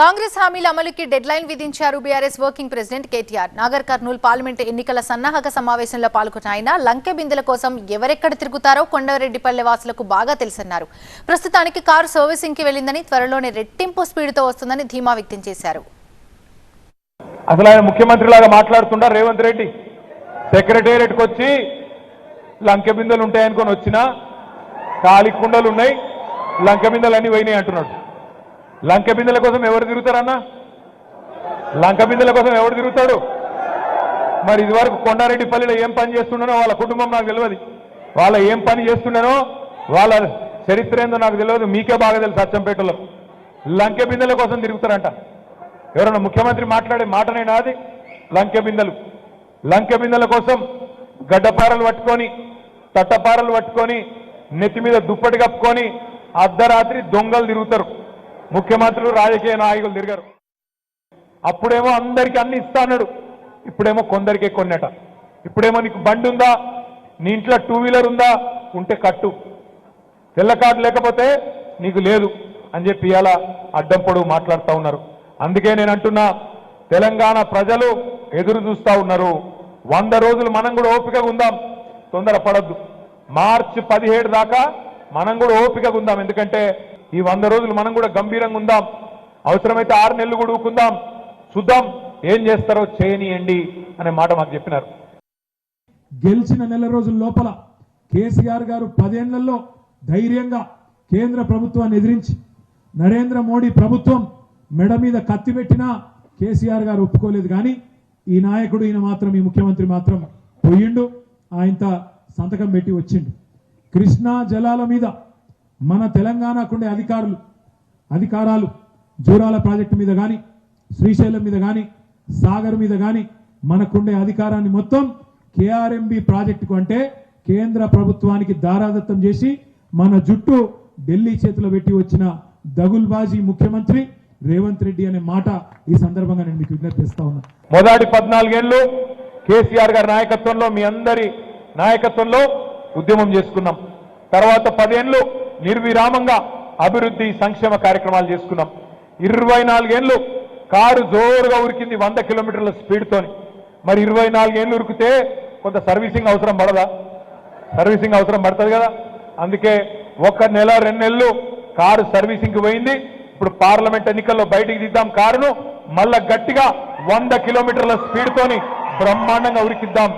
కాంగ్రెస్ హామీల అమలుకి deadline విధించారు BRS working president KTR. Nagar Kurnool parliament ఎన్నికల సన్నాహక సమావేశంలో పాల్గొన్న ఆయన లంకె బిందెల కోసం ఎవరెక్కడ తిరుగుతారో కొండరెడ్డిపల్లె వాసులకు బాగా తెలుసన్నారు. ప్రస్తుతానికి కారు సర్వీసింగ్కి వెళ్ళిందని త్వరలోనే రెట్టింపు స్పీడ్తో వస్తుందని ధీమా వ్యక్తం చేశారు. అసలు ఆయన ముఖ్యమంత్రిలాగా మాట్లాడుతుండా రేవంత్ రెడ్డి? సెక్రటేరియట్కి వచ్చి లంకె బిందెలు ఉంటాయనుకొని వచ్చినా కాలి కుండలు ఉన్నాయి లంకె బిందెలు అన్ని పోయినాయి అంటున్నాడు. లంకె బిందెల కోసం ఎవరు తిరుగుతారన్నా? లంక బిందెల కోసం ఎవరు తిరుగుతాడు మరి ఇదివరకు కొండారెడ్డిపల్లిలో ఏం పని చేస్తున్నానో వాళ్ళ కుటుంబం నాకు తెలియదు. వాళ్ళ ఏం పని చేస్తున్నానో వాళ్ళ చరిత్ర ఏందో నాకు తెలియదు. మీకే బాగా తెలుసు అచ్చంపేటలో. లంకె బిందెల కోసం తిరుగుతారంట. ఎవరైనా ముఖ్యమంత్రి మాట్లాడే మాటనైనా అది లంకె బిందెలు. లంకె బిందెల కోసం గడ్డపారలు పట్టుకొని తట్టపారలు పట్టుకొని నెత్తి మీద దుప్పటి కప్పుకొని అర్ధరాత్రి దొంగలు తిరుగుతారు. ముఖ్యమంత్రులు రాజకీయ నాయకులు తిరిగారు. అప్పుడేమో అందరికి అన్ని ఇస్తా అన్నాడు. ఇప్పుడేమో కొందరికే కొన్నట. ఇప్పుడేమో నీకు బండి ఉందా? నీ ఇంట్లో టూ వీలర్ ఉందా? ఉంటే కట్టు. తెల్ల కార్డు లేకపోతే నీకు లేదు అని చెప్పి ఇలా అడ్డం పొడువు మాట్లాడుతూ ఉన్నారు. అందుకే నేను అంటున్నా తెలంగాణ ప్రజలు ఎదురు చూస్తా ఉన్నారు. వంద రోజులు మనం కూడా ఓపికగా ఉందాం. తొందరపడద్దు. మార్చి పదిహేడు దాకా మనం కూడా ఓపికగా ఉందాం. ఎందుకంటే ఈ వంద రోజులు మనం కూడా గంభీరంగా ఉందాం. అవసరమైతే ఆరు నెలలు కూడా ఊకుందాం. చూద్దాం ఏం చేస్తారో చేయనియండి అనే మాట మాకు చెప్పినారు. గెలిచిన నెల రోజుల లోపల కేసీఆర్ గారు పదేళ్ళలో ధైర్యంగా కేంద్ర ప్రభుత్వాన్ని ఎదిరించి నరేంద్ర మోడీ ప్రభుత్వం మెడ మీద కత్తి పెట్టినా కేసీఆర్ గారు ఒప్పుకోలేదు. కానీ ఈ నాయకుడు ఈయన మాత్రం ఈ ముఖ్యమంత్రి మాత్రం పోయిండు. ఆయనతో సంతకం పెట్టి వచ్చిండు. కృష్ణా జలాల మీద మన తెలంగాణకుండే అధికారులు అధికారాలు జూరాల ప్రాజెక్టు మీద కానీ శ్రీశైలం మీద కానీ సాగర్ మీద కానీ మనకుండే అధికారాన్ని మొత్తం కేఆర్ఎంబి ప్రాజెక్టుకు అంటే కేంద్ర ప్రభుత్వానికి దారాదత్తం చేసి మన జుట్టు ఢిల్లీ చేతిలో పెట్టి వచ్చిన దగుల్బాజీ ముఖ్యమంత్రి రేవంత్ రెడ్డి అనే మాట ఈ సందర్భంగా నేను మీకు విజ్ఞప్తి చేస్తా ఉన్నా. మొదటి పద్నాలుగేళ్ళు కేసీఆర్ గారి నాయకత్వంలో మీ అందరి నాయకత్వంలో ఉద్యమం చేసుకున్నాం. తర్వాత పదేళ్ళు నిర్విరామంగా అభివృద్ధి సంక్షేమ కార్యక్రమాలు చేసుకున్నాం. ఇరవై నాలుగేళ్ళు కారు జోరుగా ఉరికింది వంద కిలోమీటర్ల స్పీడ్తోని. మరి ఇరవై నాలుగేళ్ళు ఉరికితే కొంత సర్వీసింగ్ అవసరం పడదా? సర్వీసింగ్ అవసరం పడుతుంది కదా. అందుకే ఒక నెల రెండు నెలలు కారు సర్వీసింగ్కి పోయింది. ఇప్పుడు పార్లమెంట్ ఎన్నికల్లో బయటికి దిద్దాం కారును. మళ్ళా గట్టిగా వంద కిలోమీటర్ల స్పీడ్తోని బ్రహ్మాండంగా ఉరికిద్దాం.